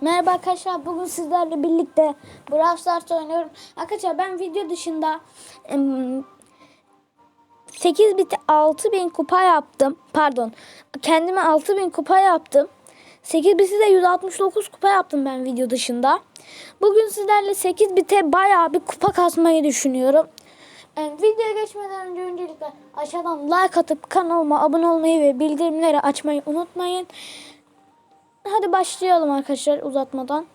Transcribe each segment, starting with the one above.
Merhaba arkadaşlar. Bugün sizlerle birlikte Brawl Stars oynuyorum. Arkadaşlar ben video dışında em, 8 bit 6000 kupa yaptım. Pardon. Kendime 6000 kupa yaptım. 8 biti de 169 kupa yaptım ben video dışında. Bugün sizlerle 8 bite bayağı bir kupa kasmayı düşünüyorum. Em, videoya geçmeden önce öncelikle aşağıdan like atıp kanalıma abone olmayı ve bildirimleri açmayı unutmayın. Hadi başlayalım arkadaşlar uzatmadan.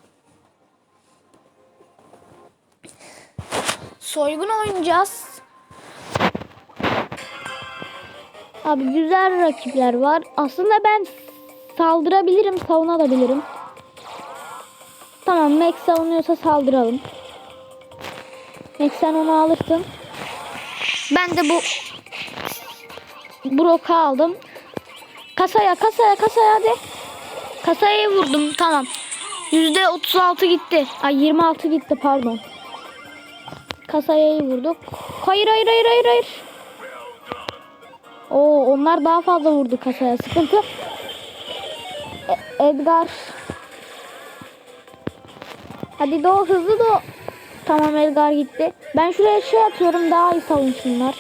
Soygun oynayacağız. Abi güzel rakipler var. Aslında ben saldırabilirim, savunabilirim. Tamam, Max savunuyorsa saldıralım. Max sen onu alırsın. Ben de bu Brock'u aldım. Kasaya, kasaya, kasaya hadi. Kasaya vurdum tamam. Yüzde 36 gitti. Ay 26 gitti pardon. Kasaya vurduk. Hayır hayır hayır hayır hayır. Oo onlar daha fazla vurdu kasaya. Sıkıntı. E- Edgar. Hadi doğu hızlı doğu. Tamam Edgar gitti. Ben şuraya şey atıyorum daha iyi savunsunlar.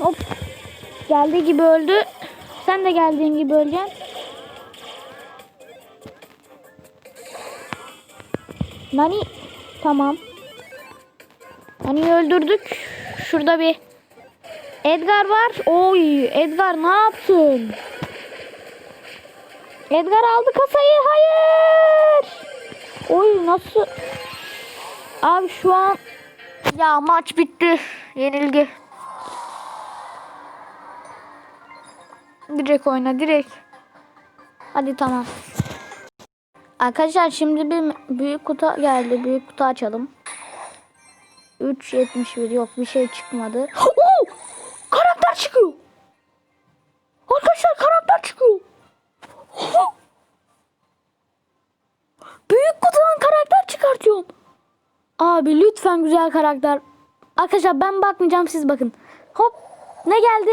Hop. Geldiği gibi öldü. Sen de geldiğin gibi öleceksin. Nani tamam. Nani'yi öldürdük. Şurada bir Edgar var. Oy Edgar ne yaptın? Edgar aldı kasayı. Hayır. Oy nasıl? Abi şu an ya maç bitti. Yenilgi. Direkt oyna direkt. Hadi tamam. Arkadaşlar şimdi bir büyük kutu geldi. Büyük kutu açalım. 3.71 yok bir şey çıkmadı. Oo! Karakter çıkıyor. Arkadaşlar karakter çıkıyor. Büyük kutudan karakter çıkartıyorum. Abi lütfen güzel karakter. Arkadaşlar ben bakmayacağım siz bakın. Hop ne geldi?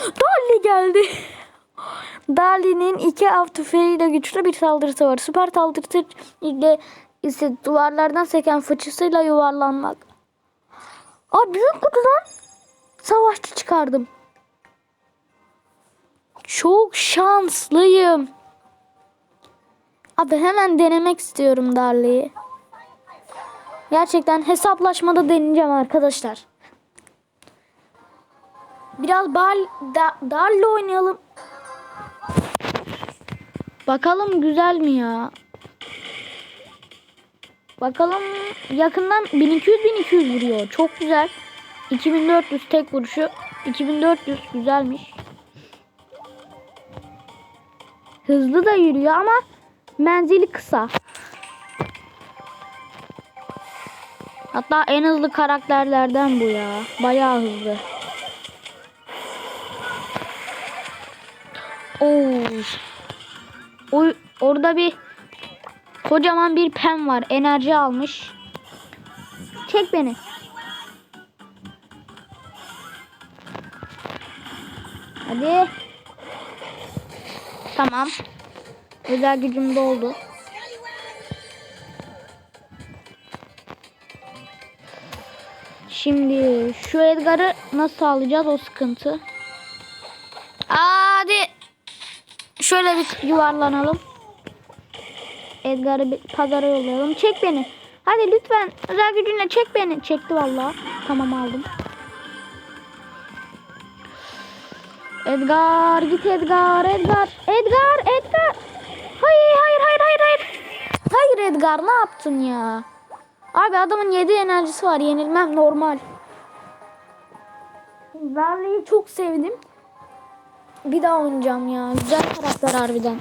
Dali geldi. Dali'nin iki av tüfeğiyle güçlü bir saldırısı var. Süper saldırısı ile ise duvarlardan seken fıçısıyla yuvarlanmak. Aa büyük kutudan savaşçı çıkardım. Çok şanslıyım. Abi hemen denemek istiyorum Darli'yi. Gerçekten hesaplaşmada deneyeceğim arkadaşlar. Biraz bal da, darla oynayalım. Bakalım güzel mi ya? Bakalım yakından 1200 1200 vuruyor. Çok güzel. 2400 tek vuruşu. 2400 güzelmiş. Hızlı da yürüyor ama menzili kısa. Hatta en hızlı karakterlerden bu ya. Bayağı hızlı. Oo. Oy, orada bir kocaman bir pen var. Enerji almış. Çek beni. Hadi. Tamam. Özel gücüm doldu. Şimdi şu Edgar'ı nasıl alacağız o sıkıntı. Hadi. Şöyle bir yuvarlanalım. Edgar'ı pazara yollayalım. Çek beni. Hadi lütfen özel gücünle çek beni. Çekti vallahi. Tamam aldım. Edgar git Edgar Edgar Edgar Edgar Hayır hayır hayır hayır hayır Hayır Edgar ne yaptın ya Abi adamın 7 enerjisi var yenilmem normal Darley'i çok sevdim Bir daha oynayacağım ya güzel karakter harbiden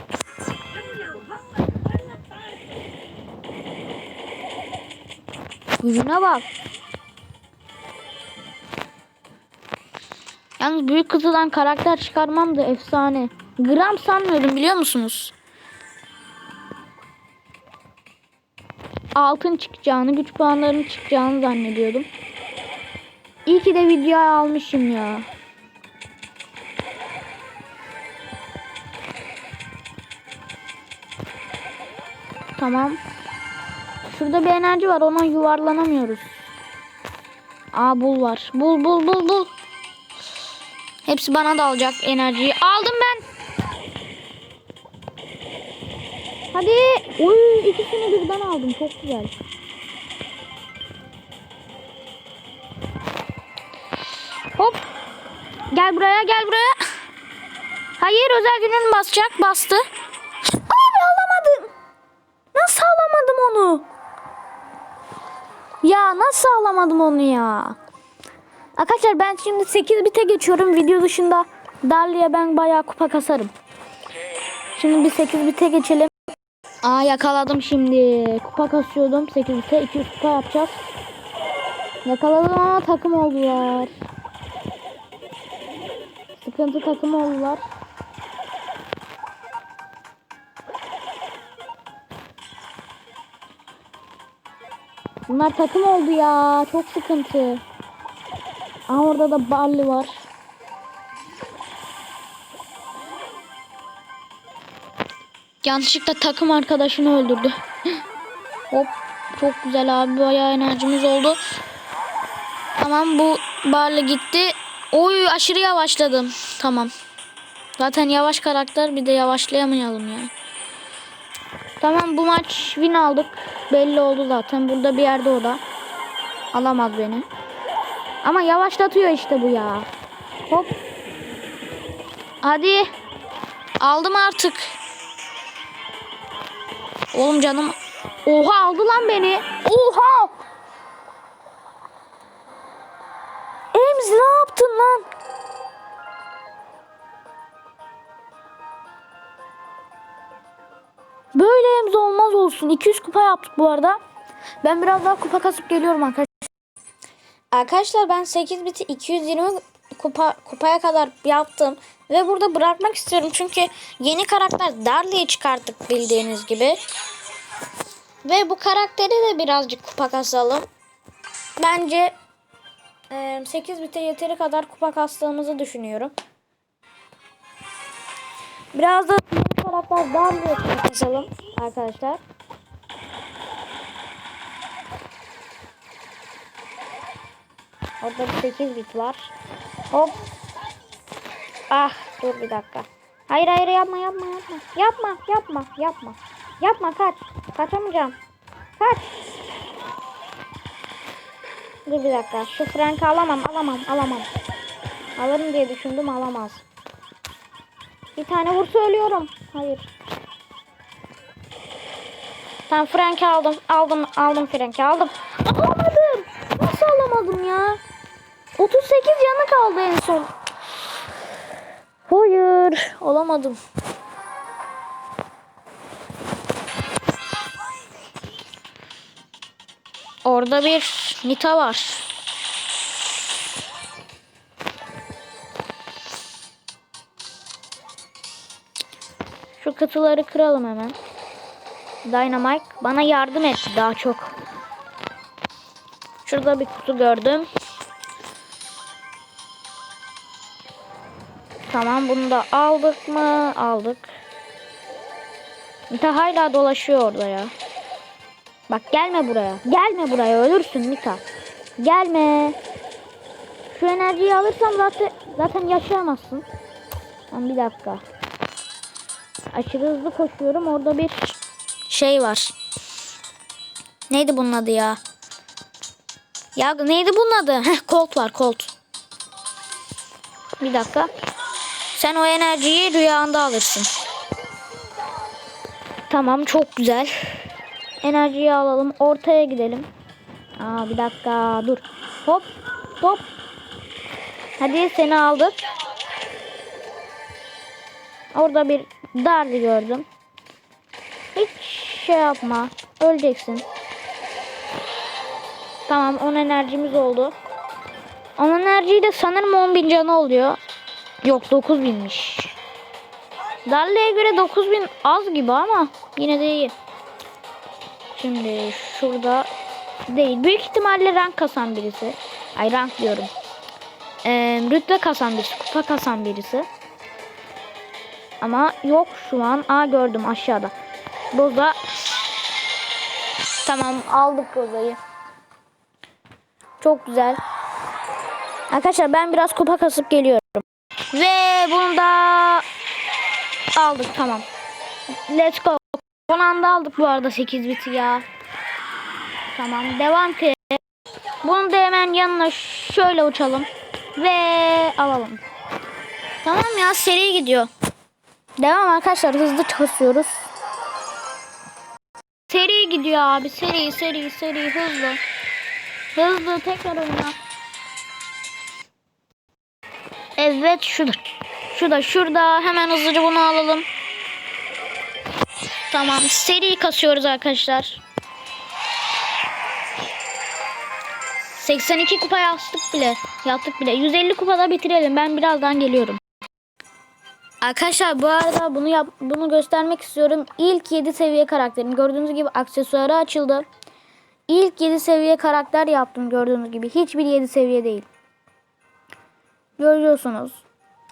Gücüne bak Yalnız büyük kutudan karakter çıkarmam da efsane. Gram sanmıyordum biliyor musunuz? Altın çıkacağını, güç puanlarının çıkacağını zannediyordum. İyi ki de videoya almışım ya. Tamam. Şurada bir enerji var. Ona yuvarlanamıyoruz. Aa bul var. Bul bul bul bul. Hepsi bana da alacak enerjiyi. Aldım ben. Hadi. Uy ikisini birden aldım. Çok güzel. Hop. Gel buraya gel buraya. Hayır özel günün basacak. Bastı. Ya nasıl alamadım onu ya? Arkadaşlar ben şimdi 8 bite geçiyorum. Video dışında Darlı'ya ben bayağı kupa kasarım. Şimdi bir 8 bite geçelim. Aa yakaladım şimdi. Kupa kasıyordum. 8 bite 200 kupa yapacağız. Yakaladım ama takım oldular. Sıkıntı takım oldular. Bunlar takım oldu ya. Çok sıkıntı. Aa orada da Barley var. Yanlışlıkla takım arkadaşını öldürdü. Hop. Çok güzel abi. Bayağı enerjimiz oldu. Tamam bu Barley gitti. Oy aşırı yavaşladım. Tamam. Zaten yavaş karakter bir de yavaşlayamayalım ya. Tamam bu maç win aldık. Belli oldu zaten. Burada bir yerde o da. Alamaz beni. Ama yavaşlatıyor işte bu ya. Hop. Hadi. Aldım artık. Oğlum canım. Oha aldı lan beni. Oha. Ems ne yaptın lan? Ems olmaz olsun. 200 kupa yaptık bu arada. Ben biraz daha kupa kasıp geliyorum arkadaşlar. Arkadaşlar ben 8 biti 220 kupa, kupaya kadar yaptım. Ve burada bırakmak istiyorum. Çünkü yeni karakter Darly'yi çıkarttık bildiğiniz gibi. Ve bu karakteri de birazcık kupa kasalım. Bence e, 8 bite yeteri kadar kupa kastığımızı düşünüyorum. Biraz da yeni karakter Darly'yi kupa kasalım arkadaşlar. Orada bir 8 bit var. Hop. Ah dur bir dakika. Hayır hayır yapma yapma yapma. Yapma yapma yapma. Yapma kaç. Kaçamayacağım. Kaç. Dur bir dakika. Şu Frank'ı alamam alamam alamam. Alırım diye düşündüm alamaz. Bir tane vursa ölüyorum. Hayır. Tamam Frank'i aldım. Aldım aldım Frank'i aldım. Alamadım. Nasıl alamadım ya? 38 yanı kaldı en son. Hayır. Olamadım. Orada bir Nita var. Şu kutuları kıralım hemen. Dynamite bana yardım etti daha çok. Şurada bir kutu gördüm. Tamam bunu da aldık mı? Aldık. Nita hala dolaşıyor orada ya. Bak gelme buraya. Gelme buraya ölürsün Nita. Gelme. Şu enerjiyi alırsam zaten zaten yaşayamazsın. Tamam bir dakika. Aşırı hızlı koşuyorum. Orada bir şey var. Neydi bunun adı ya? Ya neydi bunun adı? Heh, Colt var Colt. Bir dakika. Sen o enerjiyi rüyanda alırsın. Tamam çok güzel. Enerjiyi alalım. Ortaya gidelim. Aa bir dakika dur. Hop hop. Hadi seni aldık. Orada bir darlı gördüm. Şey yapma. Öleceksin. Tamam 10 enerjimiz oldu. 10 enerjiyi de sanırım 10.000 canı oluyor. Yok 9000'miş. Darlı'ya göre 9000 az gibi ama yine de iyi. Şimdi şurada değil. Büyük ihtimalle rank kasan birisi. Ay rank diyorum. Ee, rütbe kasan birisi. Kupa kasan birisi. Ama yok şu an. Aa gördüm aşağıda. Roza Tamam aldık Roza'yı. Çok güzel. Arkadaşlar ben biraz kupa kasıp geliyorum. Ve bunu da aldık tamam. Let's go. Son anda aldık bu arada 8 biti ya. Tamam devam ki. Bunu da hemen yanına şöyle uçalım. Ve alalım. Tamam ya seri gidiyor. Devam arkadaşlar hızlı kasıyoruz. Seri gidiyor abi seri seri seri hızlı. Hızlı tekrar oyna. Evet şurada. Şurada şurada hemen hızlıca bunu alalım. Tamam seri kasıyoruz arkadaşlar. 82 kupa yaptık bile. Yaptık bile. 150 kupada bitirelim. Ben birazdan geliyorum. Arkadaşlar bu arada bunu yap bunu göstermek istiyorum. İlk 7 seviye karakterim. Gördüğünüz gibi aksesuarı açıldı. İlk 7 seviye karakter yaptım gördüğünüz gibi. Hiçbir 7 seviye değil. Görüyorsunuz.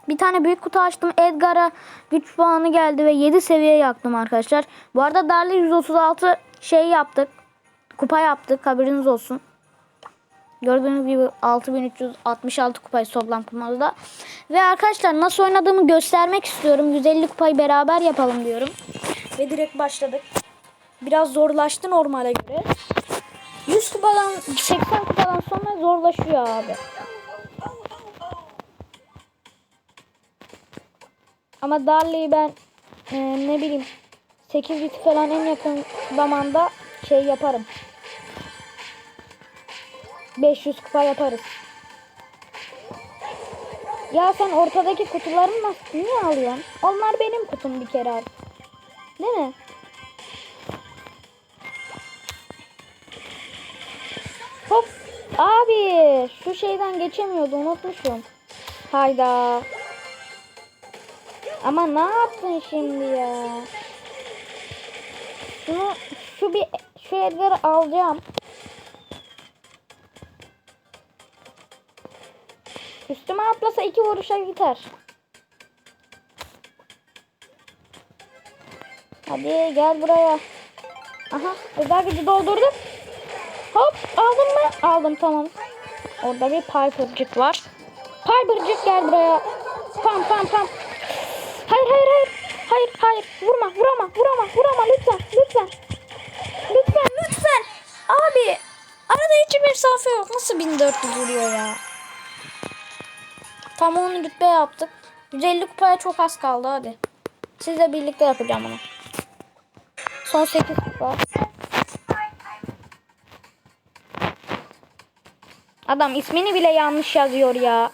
Bir tane büyük kutu açtım. Edgar'a güç puanı geldi ve 7 seviye yaktım arkadaşlar. Bu arada Darli 136 şey yaptık. Kupa yaptık. Haberiniz olsun. Gördüğünüz gibi 6366 kupayı toplam kupamızda. Ve arkadaşlar nasıl oynadığımı göstermek istiyorum. 150 kupayı beraber yapalım diyorum. Ve direkt başladık. Biraz zorlaştı normale göre. 100 kupadan 80 kupadan sonra zorlaşıyor abi. Ama Darley'i ben e, ne bileyim 8 bit falan en yakın zamanda şey yaparım. 500 kupa yaparız. Ya sen ortadaki kutuları nasıl niye alıyorsun? Onlar benim kutum bir kere artık. Değil mi? Hop. Abi şu şeyden geçemiyordu unutmuşum. Hayda. Ama ne yaptın şimdi ya? Şunu şu bir şu Edgar'ı alacağım. Üstüme atlasa iki vuruşa gider. Hadi gel buraya. Aha özel gücü doldurdum. Hop aldım mı? Aldım tamam. Orada bir Piper'cık var. Piper'cık gel buraya. Pam pam pam. Hayır hayır hayır. Hayır hayır. Vurma vurama vurama vurama lütfen lütfen. Lütfen lütfen. Abi arada hiç mesafe yok. Nasıl 1400 vuruyor ya? Tam 10 rütbe yaptık. 150 kupaya çok az kaldı hadi. Sizle birlikte yapacağım bunu. Son 8 kupa. Adam ismini bile yanlış yazıyor ya.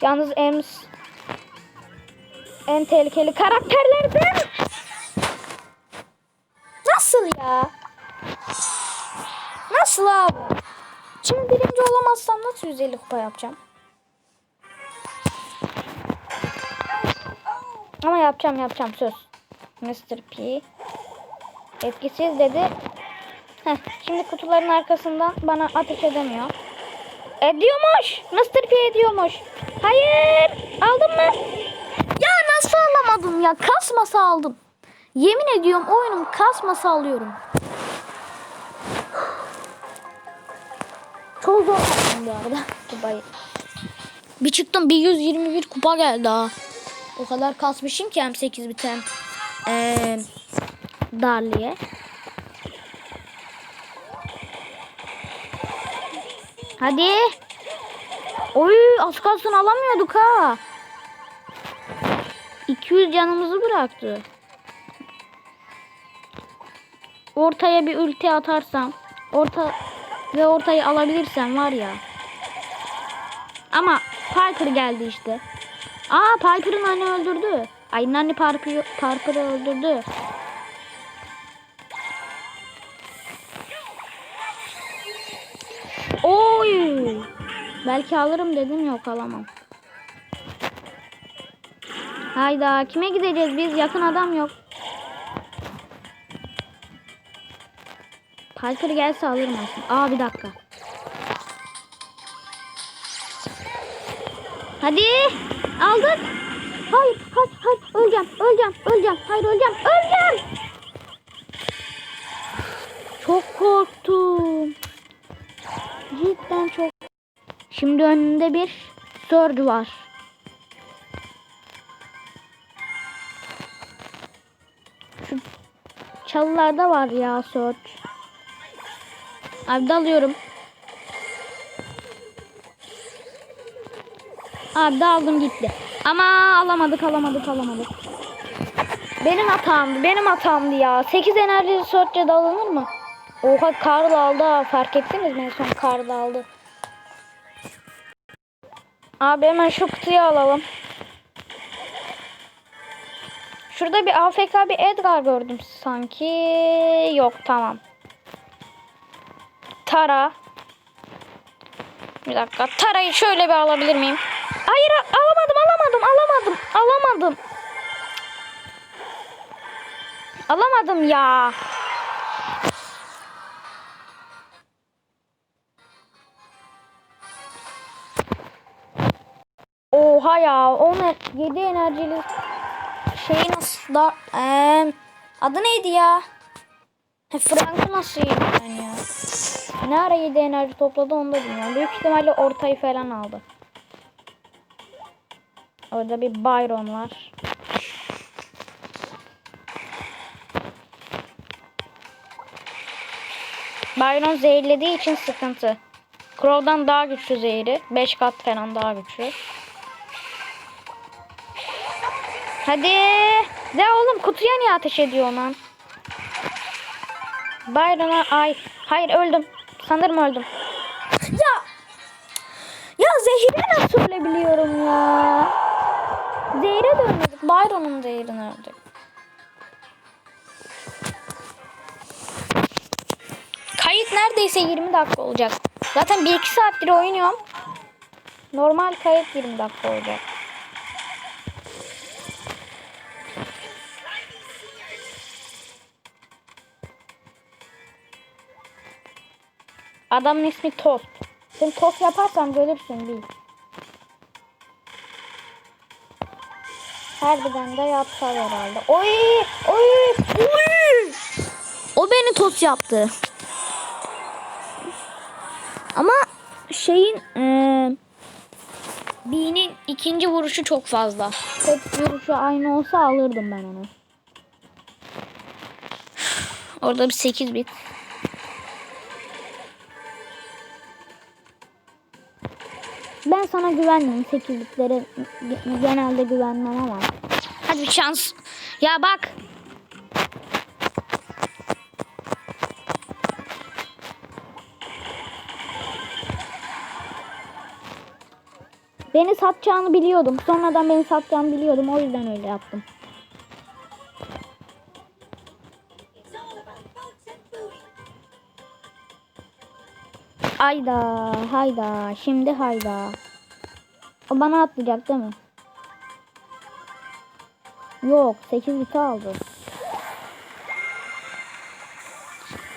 Yalnız Ems en tehlikeli karakterlerden. Nasıl ya? Nasıl abi? Birinci olamazsam nasıl 150 kupa yapacağım? Ama yapacağım yapacağım söz. Mr. P. Etkisiz dedi. Heh, şimdi kutuların arkasından bana ateş edemiyor. Ediyormuş. Mr. P ediyormuş. Hayır. Aldın mı? Ya nasıl alamadım ya? Kasmasa aldım. Yemin ediyorum oyunum kasmasa alıyorum. Çok bu arada kupayı. Bir çıktım bir 121 kupa geldi ha. O kadar kasmışım ki hem 8 biten ee, Darli'ye. Hadi. Oy az kalsın alamıyorduk ha. 200 canımızı bıraktı. Ortaya bir ulti atarsam orta ve ortayı alabilirsem var ya. Ama Piper geldi işte. Aa Piper'ın anne öldürdü. Ay Nani Piper, Piper'ı öldürdü. Oy! Belki alırım dedim yok alamam. Hayda kime gideceğiz biz? Yakın adam yok. Piper gelse alırım aslında. Aa bir dakika. Hadi. Aldık. Hayır, hayır, hayır. Öleceğim, öleceğim, öleceğim. Hayır, öleceğim, öleceğim. Çok korktum. Cidden çok. Şimdi önünde bir Surge var. Şu çalılarda var ya Surge. Abi dalıyorum. Abi daldım gitti. Ama alamadık alamadık alamadık. Benim hatamdı benim hatamdı ya. 8 enerji Surge'e dalınır mı? Oha Karl aldı. Fark ettiniz mi en son Karl aldı. Abi hemen şu kutuyu alalım. Şurada bir AFK bir Edgar gördüm sanki. Yok tamam. Tara. Bir dakika. Tara'yı şöyle bir alabilir miyim? Hayır alamadım alamadım alamadım alamadım. Alamadım ya. Oha ya. O ne? 7 enerjili şey nasıl da eee, adı neydi ya? Frank'ı nasıl yedi ben ya? Ne ara 7 enerji topladı onu da bilmiyorum. Büyük ihtimalle ortayı falan aldı. Orada bir Byron var. Byron zehirlediği için sıkıntı. Crow'dan daha güçlü zehri. 5 kat falan daha güçlü. Hadi. De oğlum kutuya niye ateş ediyor lan? Byron'a ay. Hayır öldüm. Sanırım öldüm. Ya. Ya zehri nasıl ölebiliyorum ya? Zehre dönmedik. Byron'un zehrini öldük. Kayıt neredeyse 20 dakika olacak. Zaten 1-2 saattir oynuyorum. Normal kayıt 20 dakika olacak. Adamın ismi Tost. Sen tost yaparsam görürsün bil. Harbiden de yapsar herhalde. Oy! Oy! Oy! O beni tost yaptı. Ama şeyin eee B'nin ikinci vuruşu çok fazla. Tek vuruşu aynı olsa alırdım ben onu. Orada bir 8 bit. Ben sana güvenmiyorum 8 bitlere genelde güvenmem ama. Hadi bir şans. Ya bak. Beni satacağını biliyordum. Sonradan beni satacağını biliyordum. O yüzden öyle yaptım. Hayda, hayda. Şimdi hayda. O bana atlayacak değil mi? Yok, 8 biti aldı.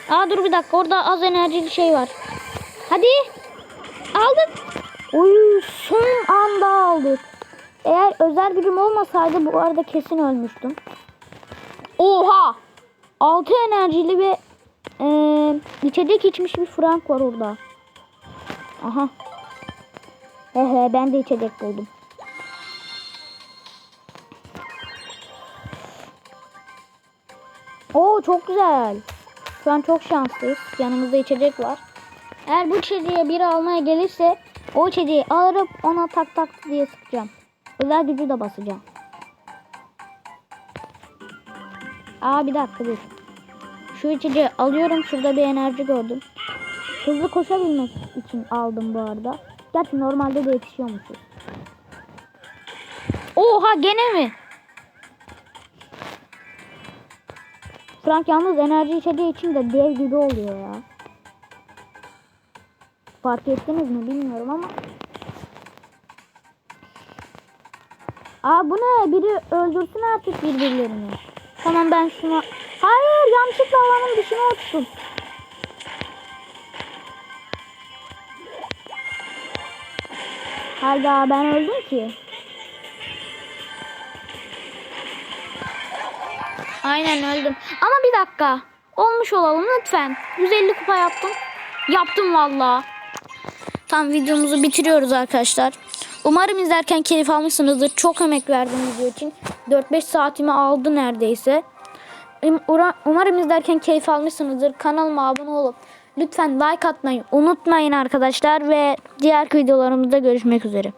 Aa dur bir dakika. Orada az enerjili şey var. Hadi. Aldık. Oy son anda aldık. Eğer özel gücüm olmasaydı bu arada kesin ölmüştüm. Oha! 6 enerjili ve e, içecek içmiş bir Frank var orada. Aha. Ehe ben de içecek buldum. Oo çok güzel. Şu an çok şanslıyız. Yanımızda içecek var. Eğer bu içeceği biri almaya gelirse o içeceği alırıp ona tak tak diye sıkacağım. Özel gücü de basacağım. Aa bir dakika dur. Şu içeceği alıyorum. Şurada bir enerji gördüm. Hızlı koşabilmek için aldım bu arada. Gerçi normalde de yetişiyormuşuz. Oha gene mi? Frank yalnız enerji içeceği için de dev gibi oluyor ya. Fark ettiniz mi bilmiyorum ama. Aa bu ne? Biri öldürsün artık birbirlerini. Tamam ben şunu... Hayır yanlışlıkla alanın dışına uçtum. Hayda ben öldüm ki. Aynen öldüm. Ama bir dakika. olmuş olalım lütfen. 150 kupa yaptım. Yaptım valla. Tam videomuzu bitiriyoruz arkadaşlar. Umarım izlerken keyif almışsınızdır. Çok emek verdim video için. 4-5 saatimi aldı neredeyse. Um- Umarım izlerken keyif almışsınızdır. Kanalıma abone olup lütfen like atmayı unutmayın arkadaşlar ve diğer videolarımızda görüşmek üzere.